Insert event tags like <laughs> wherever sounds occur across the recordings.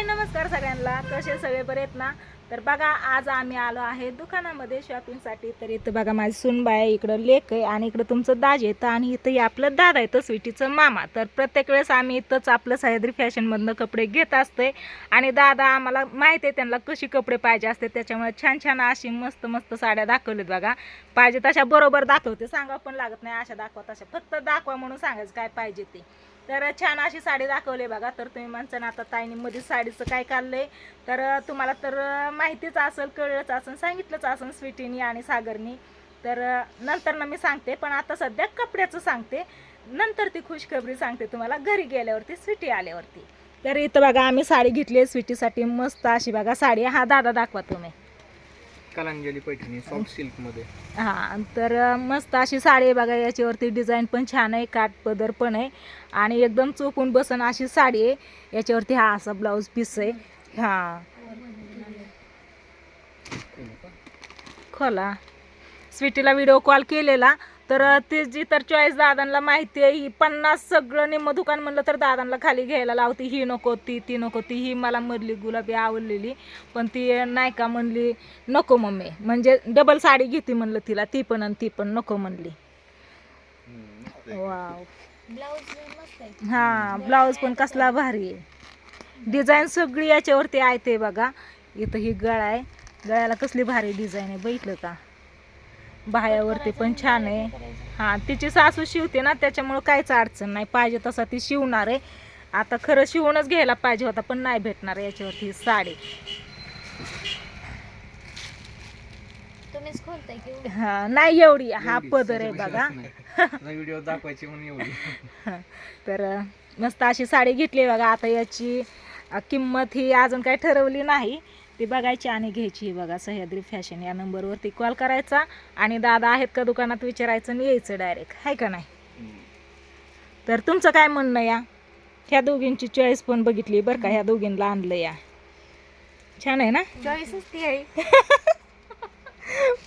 हाय नमस्कार सगळ्यांना. कसे सगळे? बरे आहेत ना? तर बघा आज आम्ही आलो आहे दुकानामध्ये शॉपिंगसाठी तर इथं बघा माझी सुनबाई आहे इकडं लेक आहे आणि इकडं तुमचं दाज येतं आणि इथं हे आपलं दादा येतं स्वीटीचं मामा. तर प्रत्येक वेळेस आम्ही इथंच आपलं सह्याद्री फॅशनमधनं कपडे घेत असते आणि दादा आम्हाला माहिती आहे त्यांना कशी कपडे पाहिजे असते. त्याच्यामुळे छान छान अशी मस्त मस्त साड्या दाखवल्यात बघा. पाहिजे तशा बरोबर दाखवते. सांगा पण लागत नाही. अशा दाखवा तशा. फक्त दाखवा म्हणून सांगायचं काय पाहिजे ते. तर छान अशी साडी दाखवली बघा. तर तुम्ही म्हणसान आता ताईने मध्ये साडीचं काय काढलंय? तर तुम्हाला तर माहितीच असेल कळलंच असेल सांगितलंच असेल स्वीटीनी आणि सागरनी. तर नंतर ना मी सांगते पण आता सध्या कपड्याचं सांगते. नंतर ती खुशखबरी सांगते तुम्हाला घरी गेल्यावरती स्वीटी आल्यावरती. तर इथं बघा आम्ही साडी घेतली आहे स्वीटीसाठी. मस्त अशी बघा साडी हा दादा दाखवा तुम्ही. कलांजली पैठणी सॉफ्ट सिल्कमध्ये. हा तर मस्त अशी साडी आहे बघा याच्यावरती डिझाईन पण छान आहे काठ पदर पण आहे. आणि एकदम चोपून बसन अशी साडी आहे. याच्यावरती हा असा ब्लाऊज पीस आहे. हा. खोला. स्वीटीला व्हिडिओ कॉल केलेला. तर तिची तर चॉईस दादांना माहिती आहे ही पन्नास सगळं निम्म दुकान म्हणलं तर दादांना खाली घ्यायला लावती. ही नको ती ती नको ती ही मला मधली गुलाबी आवडलेली. पण ती नाही का म्हणली नको मम्मी. म्हणजे डबल साडी घेते म्हणलं तिला ती पण आणि ती पण नको म्हणली. वाव. हा ब्लाऊज पण कसला भारी आहे. डिझाईन सगळी याच्यावरती आहे ते बघा. इथं ही गळा आहे. गळ्याला कसली भारी डिझाईन आहे बघितलं का? बाह्यावरती पण छान आहे. हा तिची सासू शिवते ना त्याच्यामुळं काहीच अडचण नाही. पाहिजे तसा ती शिवणार आहे. आता खरं शिवूनच घ्यायला पाहिजे होता पण नाही भेटणार याच्यावरती साडी. हा नाही एवढी हा पदर आहे बघा. व्हिडिओ <laughs> दाखवायची म्हणून एवढी. तर मस्त अशी साडी घेतली बघा. आता याची किंमत ही अजून काही ठरवली नाही. ती बघायची आणि घ्यायची ही बघा सह्याद्री फॅशन या नंबरवरती कॉल करायचा आणि दादा आहेत का दुकानात विचारायचं आणि यायचं डायरेक्ट आहे का नाही? तर तुमचं काय म्हणणं या? ह्या दोघींची चॉईस पण बघितली बरं का ह्या दोघींना आणलं या. छान आहे ना? चॉईसच ती आहे. <laughs>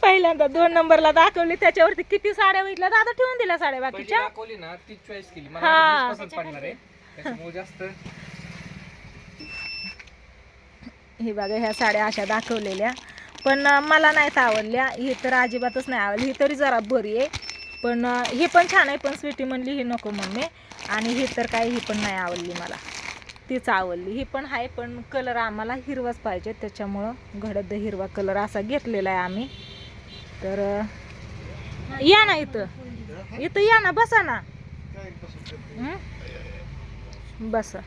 पहिल्यांदा दोन नंबरला दाखवली त्याच्यावरती किती साड्या बघितल्या? दादा ठेवून दिल्या साड्या पहिली बाकीच्या? दाखवली ना ती चॉईस केली. हा. मला हीच पसंत पडणार आहे. त्याच्यामुळे जास्त हे बघा ह्या साड्या अशा दाखवलेल्या. पण मला नाहीत आवडल्या. ही तर अजिबातच नाही आवडली. ही तरी जरा बरी आहे. पण ही पण छान आहे. पण स्वीटी म्हणली ही नको मम्मी आणि ही तर काय ही पण नाही आवडली मला. तीच आवडली. ही पण आहे पण कलर आम्हाला हिरवाच पाहिजे. त्याच्यामुळं घडद हिरवा कलर असा घेतलेला आहे आम्ही. तर या ना इथं. इथं या ना. बसा ना. बसा.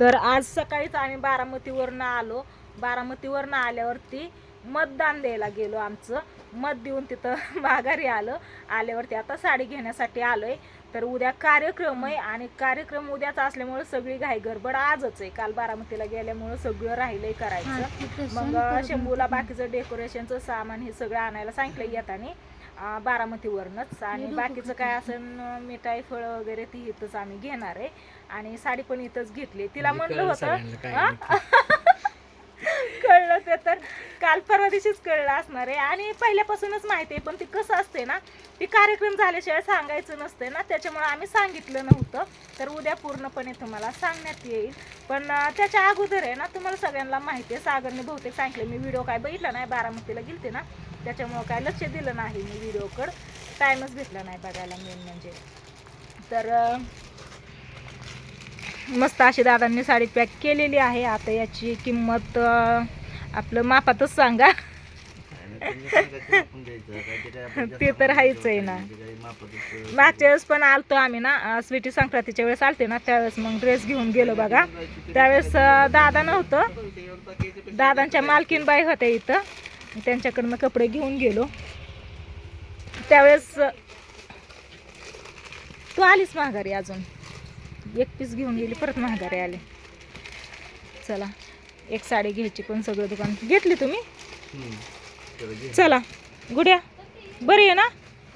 तर आज सकाळीच आम्ही बारामतीवरनं आलो. बारामतीवरनं आल्यावरती मतदान द्यायला गेलो आमचं. मत देऊन तिथं <laughs> माघारी आलं. आल्यावरती आता साडी घेण्यासाठी आलोय. तर उद्या कार्यक्रम आहे आणि कार्यक्रम उद्याचा असल्यामुळे सगळी घाई गडबड आजच आहे. काल बारामतीला गेल्यामुळं सगळं राहिलंय करायचं. मग शंभूला बाकीचं डेकोरेशनचं सामान हे सगळं आणायला सांगितलं येताना. बारामतीवरनच. आणि बाकीचं काय असेल मिठाई फळं वगैरे ती इथंच आम्ही घेणार आहे. आणि साडी पण इथंच घेतली. तिला म्हणलं होतं हा? <laughs> कळलं ते तर. काल परवा दिवशीच कळलं असणार आहे. आणि पहिल्यापासूनच माहिती आहे पण ती कसं असते ना ती कार्यक्रम झाल्याशिवाय सांगायचं नसते ना. त्याच्यामुळे आम्ही सांगितलं नव्हतं. तर उद्या पूर्णपणे तुम्हाला सांगण्यात येईल. पण त्याच्या अगोदर आहे ना तुम्हाला सगळ्यांना माहिती आहे. सागरने बहुतेक सांगितलं मी व्हिडिओ काय बघितला नाही बारामतीला गेलते ना. त्याच्यामुळं काय लक्ष दिलं नाही मी व्हिडिओकडं. टाईमच भेटला नाही बघायला मेन म्हणजे. तर मस्त अशी दादांनी साडी पॅक केलेली आहे. आता याची किंमत आपलं मापातच सांगा. <laughs> ते तर हायच आहे ना. मागच्या वेळेस पण आलतो आम्ही ना स्वीटी संक्रांतीच्या वेळेस आलते ना त्यावेळेस मग ड्रेस घेऊन गेलो बघा. त्यावेळेस दादा नव्हतं. दादांच्या मालकीनबाई होत्या इथं. त्यांच्याकडनं कपडे घेऊन गेलो. त्यावेळेस तू आलीस माघारी अजून? एक पीस घेऊन गेली परत महागारी आले. चला एक साडी घ्यायची पण सगळं दुकान. घेतली तुम्ही? चला गुड्या. बरी आहे ना?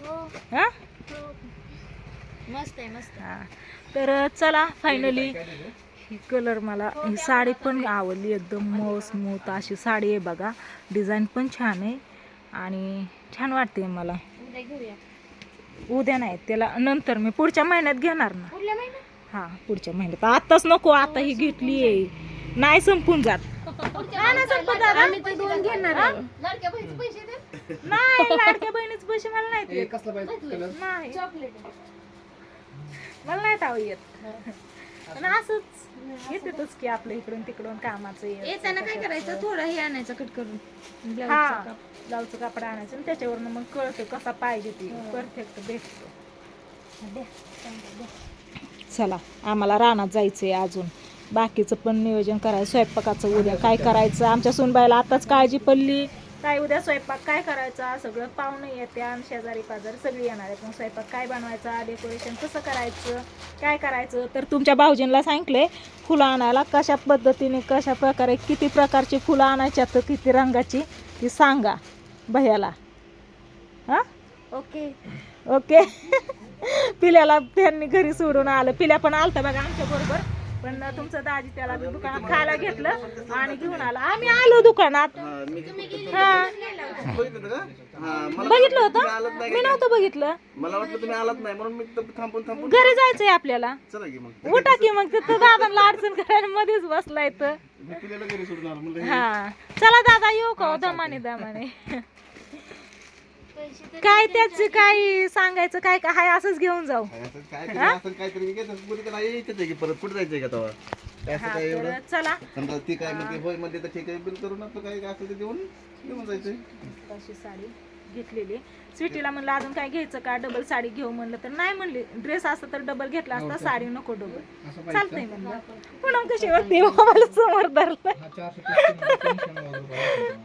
हो. हा? हो. मस्त आहे मस्त हा. तर चला फायनली ही कलर मला ही साडी पण आवडली एकदम मऊ स्मूथ अशी साडी आहे बघा. डिझाईन पण छान आहे आणि छान वाटते मला. उद्या घेऊया. उद्या नाही त्याला नंतर मी पुढच्या महिन्यात घेणार ना. पुढल्या महिन्यात? हा पुढच्या महिन्यात. आताच नको आता ही घेतली आहे. नाही संपून जात. नाही ना संपून जात हा? आम्ही तर दोन घेणार हा? आहे. नाही लाडक्या बहिणीच पैसे मला नाही हे चॉकलेट मला नाही ताव येत. पण असंच येतेच की आपल्या इकडून तिकडून कामाचं येत. येताना काय करायचं? थोडं हे आणायचं कट करून. ब्लाऊजचं हा काप. ब्लाऊजचं कापड आणायचं आणि त्याच्यावरनं मग कळतं कसा पाहिजे ती. परफेक्ट भेटतो. द्या, चांगलं द्या. चला आम्हाला रानात जायचंय अजून. बाकीचं पण नियोजन करायचं स्वयंपाकाचं उद्या काय करायचं? आमच्या सुनबाईला आताच काळजी पडली. काय उद्या स्वयंपाक काय करायचा? सगळं पाहुणे येते आणि शेजारी पाजारी सगळी येणार आहेत. मग स्वयंपाक काय बनवायचा? डेकोरेशन कसं करायचं? काय करायचं? तर तुमच्या भाऊजींना सांगितले फुलं आणायला कशा पद्धतीने कशा प्रकारे किती प्रकारची फुलं आणायच्यात किती रंगाची ती सांगा भैयाला. हां? ओके. ओके. पिल्याला त्यांनी घरी सोडून आलं. पिल्या पण आलता बघा आमच्या बरोबर. पण तुमचं दाजी त्याला दुकानात खायला घेतलं आणि घेऊन आला. आम्ही आलो दुकानात. हा बघितलं होतं? मी नव्हतं बघितलं. मला वाटलं तुम्ही आलात नाही म्हणून मी थांबून थांबून घरी जायचंय आपल्याला. उठा की मग तिथं दादांना अडचण करायला मध्येच बसलाय तर हे चला दादा येऊ का? दमाने दमाने. काय त्याच काय सांगायचं? काय काय हाय असंच घेऊन जाऊ. असं असं काहीतरी त्याला यायचंच आहे की परत कुठे जायचंय का तेव्हा? काय असं हा काय तर एवढं चला समजा ती काय म्हणते होय म्हणते तर ठीक आहे बिल करून आपलं काय काय असेल ते देऊन जायचंय. अशी साडी. घेतलेली. स्वीटीला म्हणलं अजून काय घ्यायचं का? डबल साडी घेऊ म्हणलं तर नाही म्हणली. ड्रेस असता तर डबल घेतला असता साडी नको डबल. असं चालतंय म्हणलं. पुन्हा कशी वाटते? मोबाईल समोर धरलं. हा.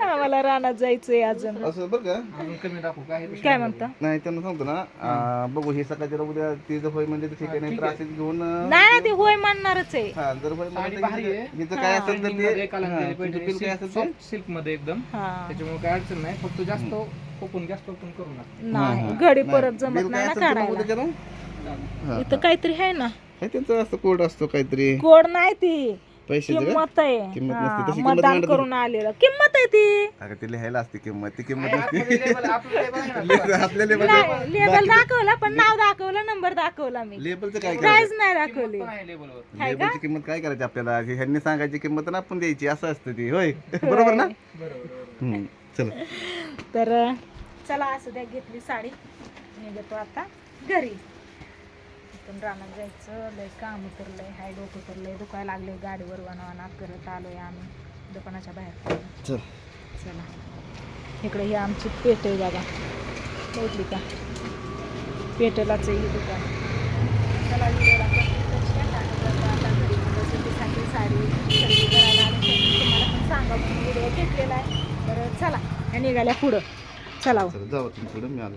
आम्हाला रानात जायचंय अजून. असं बरं का? काय हे काय म्हणता? नाही त्यांना सांगतो ना बघू हे सकाळी उद्या ती जर होय म्हणजे ठीक आहे नाही तर असेच घेऊन नाही ना ते होय म्हणणारच आहे. हा जर होय. हिचं काय असेल तर ते काय असेल सिल्कमध्ये एकदम. हा. त्याच्यामुळे काय अडचण नाही फक्त जास्त ओपन जास्त ओपन करू नका. नाही घडी परत जमत नाही ना ते काढायला. हा. इथं काहीतरी आहे ना. काय त्यांचं असं कोड असतो काहीतरी. कोड नाही ती. पैसे किंमत आहे. किंमत नसते. हा, तशी किंमत मतदान मांडत करून आलेलं. किंमत आहे ती. अगं ते लिहायला असते किंमत ती किंमत नसते. आपल्या <laughs> नाही, लेबल दाखवला पण नाव दाखवलं नंबर दाखवला मी. लेबलचं काय प्राइस नाही दाखवली. आहे का? लेबलची किंमत काय करायची आपल्याला? हे ह्यांनी सांगायची किंमत आणि आपण द्यायची असं असतं ती होय. <laughs> बरोबर ना? हम्म, चला. तर चला असं द्या घेतली साडी. निघतो आता घरी. पण रानात जायचं. लय काम उतरलंय. हाय डोकं उतरलंय. दुखायला लागले गाडीवर वनवाना करत आलोय आम्ही. दुकानाच्या बाहेर चल. चला. इकडे ही आमची पेट आहे बघा. भेटली का? पेटेलाच ही दुकान. चला व्हिडिओला साडी खरेदी करायला तुम्हाला पण सांगा व्हिडिओ घेतलेला आहे. तर चला. निघाल्या पुढं. चला हो. जाऊ पुढं मी आलो.